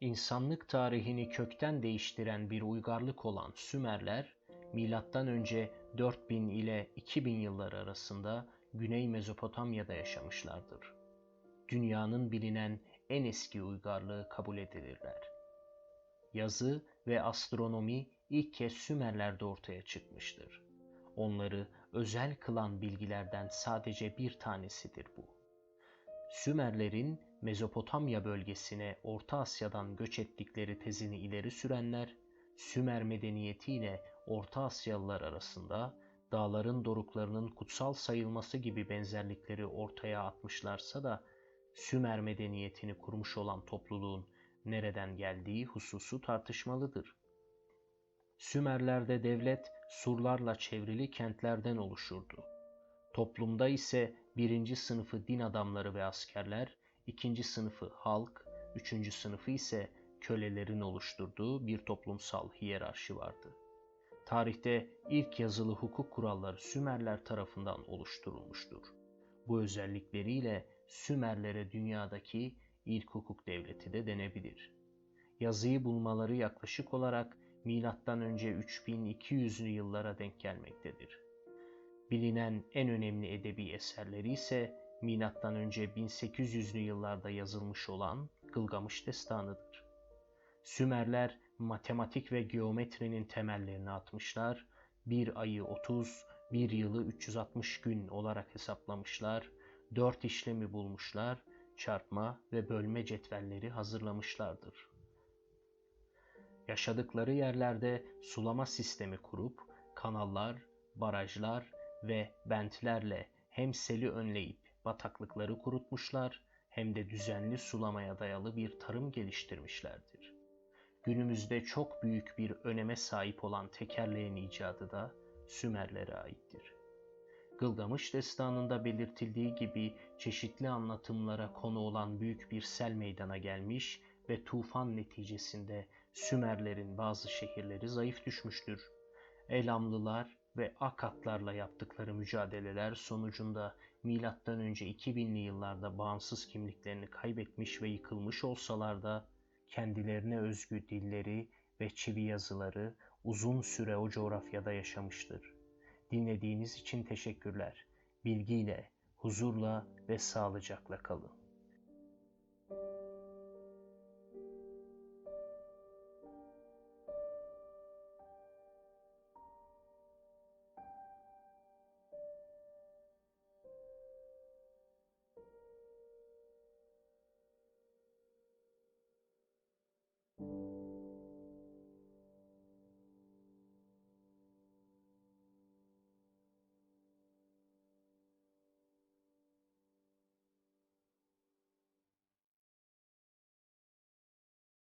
İnsanlık tarihini kökten değiştiren bir uygarlık olan Sümerler, önce 4000 ile 2000 yılları arasında Güney Mezopotamya'da yaşamışlardır. Dünyanın bilinen en eski uygarlığı kabul edilirler. Yazı ve astronomi ilk kez Sümerler'de ortaya çıkmıştır. Onları özel kılan bilgilerden sadece bir tanesidir bu. Sümerlerin Mezopotamya bölgesine Orta Asya'dan göç ettikleri tezini ileri sürenler, Sümer medeniyeti Orta Asyalılar arasında dağların doruklarının kutsal sayılması gibi benzerlikleri ortaya atmışlarsa da Sümer medeniyetini kurmuş olan topluluğun nereden geldiği hususu tartışmalıdır. Sümerlerde devlet surlarla çevrili kentlerden oluşurdu. Toplumda ise birinci sınıfı din adamları ve askerler, ikinci sınıfı halk, üçüncü sınıfı ise kölelerin oluşturduğu bir toplumsal hiyerarşi vardı. Tarihte ilk yazılı hukuk kuralları Sümerler tarafından oluşturulmuştur. Bu özellikleriyle Sümerlere dünyadaki ilk hukuk devleti de denebilir. Yazıyı bulmaları yaklaşık olarak milattan önce 3200'lü yıllara denk gelmektedir. Bilinen en önemli edebi eserleri ise milattan önce 1800'lü yıllarda yazılmış olan Gılgamış Destanı'dır. Sümerler matematik ve geometrinin temellerini atmışlar, bir ayı 30, bir yılı 360 gün olarak hesaplamışlar, dört işlemi bulmuşlar, çarpma ve bölme cetvelleri hazırlamışlardır. Yaşadıkları yerlerde sulama sistemi kurup kanallar, barajlar ve bentlerle hem seli önleyip bataklıkları kurutmuşlar hem de düzenli sulamaya dayalı bir tarım geliştirmişlerdir. Günümüzde çok büyük bir öneme sahip olan tekerleğin icadı da Sümerlere aittir. Gılgamış destanında belirtildiği gibi çeşitli anlatımlara konu olan büyük bir sel meydana gelmiş ve tufan neticesinde Sümerlerin bazı şehirleri zayıf düşmüştür. Elamlılar ve Akatlarla yaptıkları mücadeleler sonucunda önce 2000'li yıllarda bağımsız kimliklerini kaybetmiş ve yıkılmış olsalar da kendilerine özgü dilleri ve çivi yazıları uzun süre o coğrafyada yaşamıştır. Dinlediğiniz için teşekkürler. Bilgiyle, huzurla ve sağlıcakla kalın.